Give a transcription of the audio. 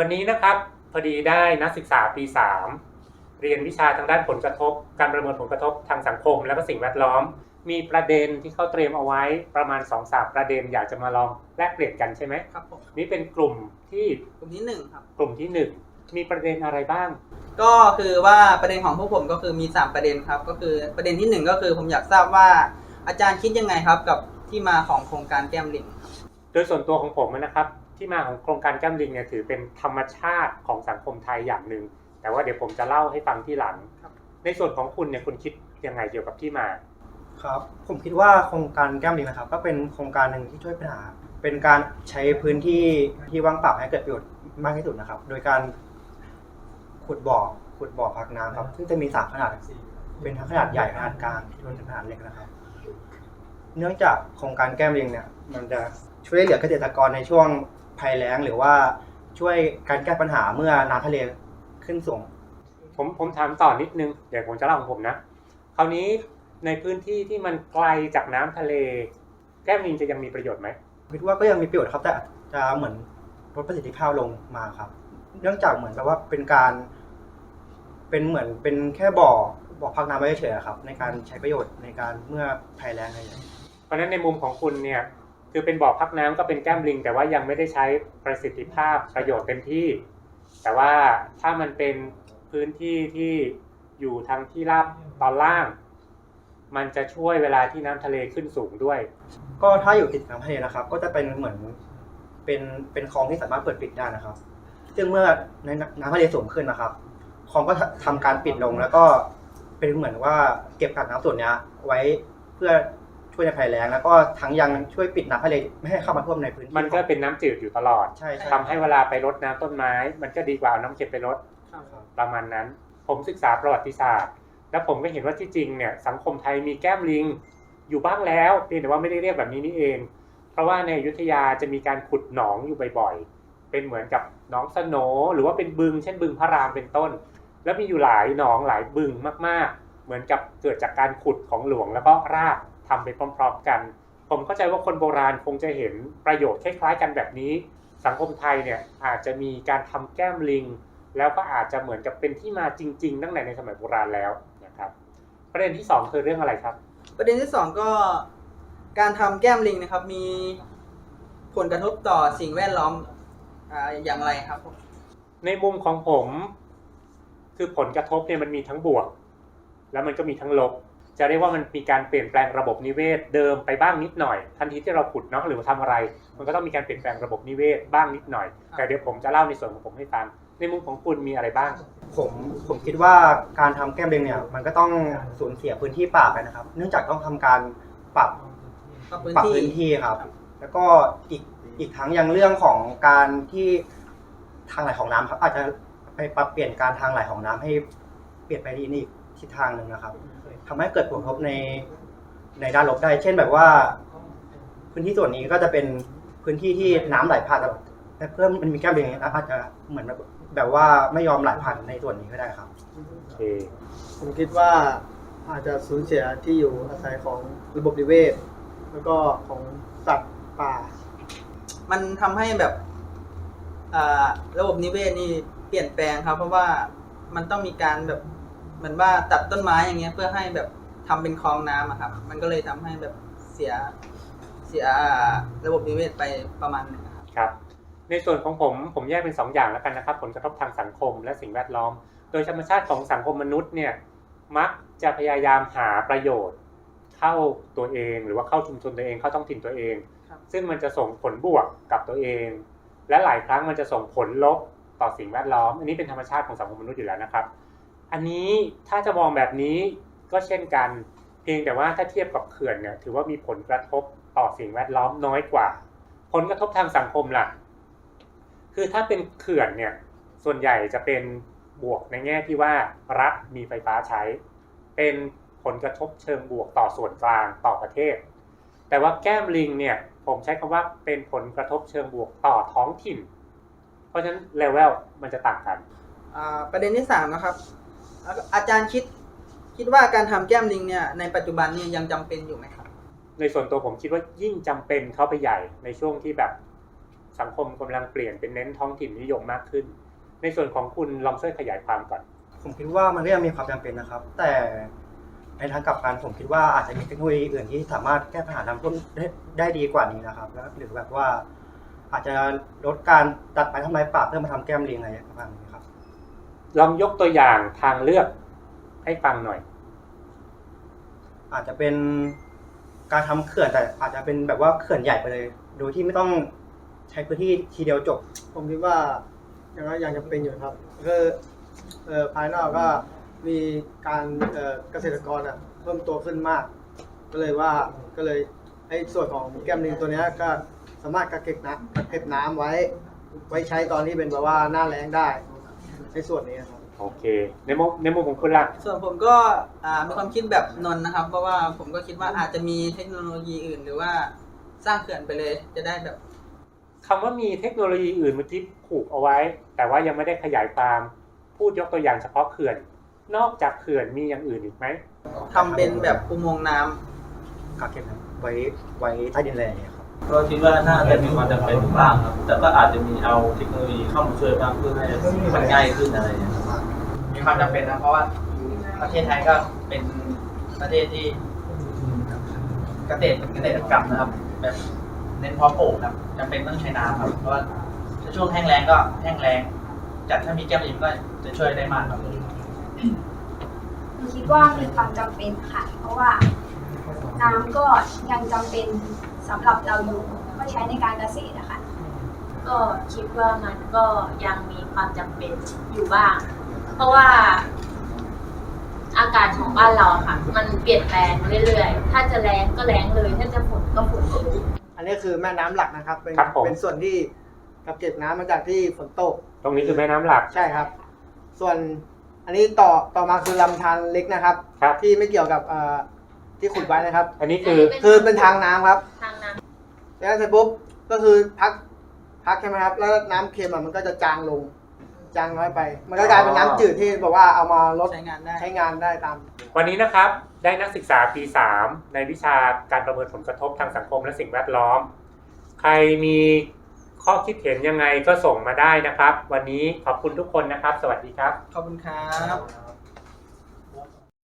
วันนี้นะครับพอดีได้นักศึกษาปี 3 เรียนวิชาทางด้านผลกระทบ การประเมินผลกระทบทางสังคม และก็สิ่งแวดล้อม มีประเด็นที่เขาเตรียมเอาไว้ประมาณ 2-3ประเด็นอยากจะมาลองแลกเปลี่ยนกันใช่ไหมครับผมนี่เป็นกลุ่มที่กลุ่มที่หนึ่งครับ กลุ่มที่1มีประเด็นอะไรบ้าง ก็คือว่าประเด็นของพวกผมก็คือมี 3 ประเด็นครับ ก็คือประเด็นทีหนึ่1ก็คือผมอยากทราบว่าอาจารย์คิดยังไงครับกับที่มาของโครงการแก้มลิงครับโดยส่วนตัวของผมนะครับ ที่มาของโครงการแก้มลิงเนี่ยถือเป็นธรรมชาติของสังคมไทยอย่างหนึ่ง แต่ว่าเดี๋ยวผมจะเล่าให้ฟังที่หลัง ในส่วนของคุณเนี่ยคุณคิดยังไงเกี่ยวกับที่มา ครับผมคิดว่าโครงการแก้มลิงนะครับ ก็เป็นโครงการหนึ่งที่ช่วยปัญหา เป็นการใช้พื้นที่ที่ว่างเปล่าให้เกิดประโยชน์มากที่สุดนะครับ โดยการขุดบ่อขุดบ่อพักน้ำครับ ซึ่งจะมีสามขนาดเป็นทั้งขนาดใหญ่ขนาดกลางรวมถึงขนาดเล็กนะครับ เนื่องจากโครงการแก้มลิงเนี่ย มันจะช่วยเหลือเกษตรกรในช่วง ภัยแล้งหรือว่าช่วยการแก้ปัญหาเมื่อน้ำทะเลขึ้นสูง ผมผมถามต่อนิดนึง เดี๋ยวผมจะเล่าของผมนะ คราวนี้ในพื้นที่ที่มันไกลจากน้ำทะเล แก้มลิงจะยังมีประโยชน์ไหมคิดว่าก็ยังมีประโยชน์ครับแต่อาจจะเหมือนลดประสิทธิภาพลงมาครับ เนื่องจากเหมือนกับว่าเป็นการ เป็นเหมือนเป็นแค่บ่อบ่อพักน้ำไว้เฉยๆอะครับ ในการใช้ประโยชน์ในการเมื่อภัยแล้งอะไรอย่างเงี้ยเพราะฉะนั้นในมุมของคุณเนี่ย คือเป็นบ่อพักน้ำก็เป็นแก้มลิง แต่ว่ายังไม่ได้ใช้ประสิทธิภาพประโยชน์เต็มที่ แต่ว่าถ้ามันเป็นพื้นที่ที่อยู่ทางที่ราบตอนล่าง มันจะช่วยเวลาที่น้ำทะเลขึ้นสูงด้วย ก็ถ้าอยู่ติดน้ำทะเลนะครับ ก็จะเป็นเหมือนเป็นเป็นคลองที่สามารถเปิดปิดได้นะครับ ซึ่งเมื่อในน้ำทะเลสูงขึ้นนะครับคลองก็ทำการปิดลงแล้วก็เป็นเหมือนว่าเก็บกักน้ำส่วนนี้ไว้เพื่อ วยในภัยแล้งแล้วก็ทั้งยังช่วยปิดน้ำทะเลไม่ให้เข้ามาท่วมในพื้นที่มันก็เป็นน้ำจืดอยู่ตลอด ใช่ใช่ ทำให้เวลาไปรดน้ำต้นไม้ มันก็ดีกว่าเอาน้ำเค็มไปรดครับ ประมาณนั้น ผมศึกษาประวัติศาสตร์ แล้วผมก็เห็นว่าที่จริงเนี่ยสังคมไทยมีแก้มลิงอยู่บ้างแล้วเพียงแต่ว่าไม่ได้เรียกแบบนี้นี่เอง เพราะว่าในอยุธยาจะมีการขุดหนองอยู่บ่อยๆ เป็นเหมือนกับหนองสโหนหรือว่าเป็นบึง เช่นบึงพระรามเป็นต้น แล้วมีอยู่หลายหนองหลายบึงมากๆ เหมือนกับเกิดจากการขุดของหลวงแล้วก็ราก ทำไปพร้อมๆกัน ผมเข้าใจว่าคนโบราณคงจะเห็นประโยชน์คล้ายๆกันแบบนี้ สังคมไทยเนี่ยอาจจะมีการทำแก้มลิง แล้วก็อาจจะเหมือนกับเป็นที่มาจริง ๆ ตั้งแต่ในสมัยโบราณแล้วนะครับประเด็นที่สองคือเรื่องอะไรครับ ประเด็นที่ 2 ก็การทำแก้มลิงนะครับมีผลกระทบต่อสิ่งแวดล้อมอ่าอย่างไรครับผมในมุมของผม คือผลกระทบเนี่ยมันมีทั้งบวก แล้วมันก็มีทั้งลบ จะเรียกว่ามันมีการเปลี่ยนแปลงระบบนิเวศเดิมไปบ้างนิดหน่อย ทันทีที่เราขุดเนาะหรือว่าทำอะไร มันก็ต้องมีการเปลี่ยนแปลงระบบนิเวศบ้างนิดหน่อย แต่เดี๋ยวผมจะเล่าในส่วนของผมให้ฟังในมุมของคุณมีอะไรบ้าง ผมผมคิดว่าการทำแก้มลิงเนี่ยมันก็ต้องสูญเสียพื้นที่ป่าไปนะครับ เนื่องจากต้องทำการปรับปรับพื้นที่ครับ แล้วก็อีกอีกทั้งยังเรื่องของการที่ทางไหลของน้ำครับอาจจะไปปรับเปลี่ยนการทางไหลของน้ำให้เปลี่ยนไปในอีก ทิศทางหนึ่งนะครับทำให้เกิดผลกระทบในในด้านลบได้ เช่นแบบว่า พื้นที่ส่วนนี้ก็จะเป็นพื้นที่ที่น้ำไหลผ่านแต่แต่เพิ่มมันมีแก้มลิงเนี่ยอาจจะเหมือนแบบแบบว่าไม่ยอมไหลผ่านในส่วนนี้ก็ได้ครับโอเคผมคิดว่าอาจจะสูญเสียที่อยู่อาศัยของระบบนิเวศ แล้วก็ของสัตว์ป่า มันทำให้แบบอ่าระบบนิเวศนี่เปลี่ยนแปลงครับ เพราะว่ามันต้องมีการแบบ เหมือนว่าตัดต้นไม้อย่างเงี้ย เพื่อให้แบบทำเป็นคลองน้ำอะครับ มันก็เลยทำให้แบบเสียเสียระบบนิเวศไปประมาณหนึงครับครับ ในส่วนของผมผมแยกเป็น2อย่างแล้วกันนะครับ ผลกระทบทางสังคมและสิ่งแวดล้อม โดยธรรมชาติของสังคมมนุษย์เนี่ยมักจะพยายามหาประโยชน์ เข้าตัวเองหรือว่าเข้าชุมชนตัวเองเข้าท้องถิ่นตัวเองครับซึ่งมันจะส่งผลบวกกับตัวเอง และหลายครั้งมันจะส่งผลลบต่อสิ่งแวดล้อม อันนี้เป็นธรรมชาติของสังคมมนุษย์อยู่แล้วนะครับ อันนี้ถ้าจะมองแบบนี้ก็เช่นกัน เพียงแต่ว่าถ้าเทียบกับเขื่อนเนี่ยถือว่ามีผลกระทบต่อสิ่งแวดล้อมน้อยกว่า ผลกระทบทางสังคมล่ะ คือถ้าเป็นเขื่อนเนี่ยส่วนใหญ่จะเป็นบวกในแง่ที่ว่ารัฐมีไฟฟ้าใช้ เป็นผลกระทบเชิงบวกต่อส่วนกลางต่อประเทศ แต่ว่าแก้มลิงเนี่ยผมใช้คำว่าเป็นผลกระทบเชิงบวกต่อท้องถิ่น เพราะฉะนั้นเลเวลมันจะต่างกัน ประเด็นที่สามนะครับ อ่าอาจารย์คิดคิดว่าการทำแก้มลิงเนี่ยในปัจจุบันเนี่ยยังจำเป็นอยู่ไหมครับ ในส่วนตัวผมคิดว่ายิ่งจำเป็นเข้าไปใหญ่ในช่วงที่แบบสังคมกำลังเปลี่ยนเป็นเน้นท้องถิ่นนิยมมากขึ้น ในส่วนของคุณลองช่วยขยายความก่อน ผมคิดว่ามันก็ยังมีความจำเป็นนะครับ แต่ในทางกลับกันผมคิดว่าอาจจะมีเทคโนโลยีอื่นที่สามารถแก้ปัญหาน้ำท่วมได้ได้ดีกว่านี้นะครับแล้วหรือแบบว่าอาจจะลดการตัดไม้ทำลายป่าเพื่อมาทำแก้มลิงอะไรประมาณนี้ครับ ลองยกตัวอย่างทางเลือกให้ฟังหน่อย อาจจะเป็นการทำเขื่อนแต่อาจจะเป็นแบบว่าเขื่อนใหญ่ไปเลย โดยที่ไม่ต้องใช้พื้นที่ทีเดียวจบ ผมคิดว่ายังยังจะเป็นอยู่ครับคือเอ่อภายนอกก็มีการเอ่อเกษตรกรอะเพิ่มตัวขึ้นมาก ก็เลยว่าก็เลยไอ้ส่วนของแก้มลิงตัวนี้ก็สามารถกักเก็บน้ำกักเก็บน้ำไว้ ไว้ใช้ตอนที่เป็นแบบว่าหน้าแล้งได้ ในส่วนนี้ครับโอเค ในมุมในมุมของคุณล่ะส่วนผมก็อ่ามีความคิดแบบนนท์นะครับ เพราะว่าผมก็คิดว่าอาจจะมีเทคโนโลยีอื่น หรือว่าสร้างเขื่อนไปเลยจะได้แบบคำว่ามีเทคโนโลยีอื่นเมื่อกี้ผูกเอาไว้ แต่ว่ายังไม่ได้ขยายความพูดยกตัวอย่างเฉพาะเขื่อน นอกจากเขื่อนมีอย่างอื่นอีกไหมทำเป็นแบบอุโมงค์น้ำกักเก็บน้ำไว้ไว้ใต้ดินแลเนี่ยครับ ก็คิดว่าน่าจะมีความจำเป็นอยู่บ้างครับ แต่ก็อาจจะมีเอาเทคโนโลยีเข้ามาช่วยบ้างเพื่อให้มันง่ายขึ้นอะไรอย่างเงี้ยครับมีความจำเป็นนะเพราะว่าประเทศไทยก็เป็นประเทศที่เกษตรเกษตรกรรมนะครับ แบบเน้นเพาะปลูกครับจำเป็นต้องใช้น้ำครับเพราะว่าถ้าช่วงแห้งแล้งก็แห้งแล้งจัดถ้ามีแก้มลิงก็จะช่วยได้มากครับหนูคิดว่ามีความจำเป็นค่ะ เพราะว่า น้ำก็ยังจำเป็นสำหรับเราอยู่ก็ใช้ในการเกษตรอะค่ะก็คิดว่ามันก็ยังมีความจำเป็นอยู่บ้าง เพราะว่า อากาศของบ้านเราอะค่ะ มันเปลี่ยนแปลงเรื่อยๆ ถ้าจะแรงก็แรงเลย ถ้าจะฝนก็ฝนเลยอันนี้คือแม่น้ำหลักนะครับ เป็นครับผม เป็นส่วนที่กักเก็บน้ำมาจากที่ฝนตกตรงนี้คือแม่น้ำหลักใช่ครับ ส่วนอันนี้ต่อต่อมาคือลำธารเล็กนะครับ ครับ ที่ไม่เกี่ยวกับเอ่อ ที่ขุดไว้นะครับ อันนี้คือคือเป็นทางน้ำครับทางน้แล้วเสร็จปุ๊บก็คือพักพักใช่ไหมครับ แล้วน้ำเค็มอะมันก็จะจางลง จางน้อยไป มันก็กลายเป็นน้ำจืดที่บอกว่าเอามาลดใช้งานได้ ใช้งานได้ตาม วันนี้นะครับได้นักศึกษาปี 3 ในวิชาการประเมินผลกระทบทางสังคมและสิ่งแวดล้อม ใครมีข้อคิดเห็นยังไงก็ส่งมาได้นะครับ วันนี้ขอบคุณทุกคนนะครับ สวัสดีครับ ขอบคุณครับ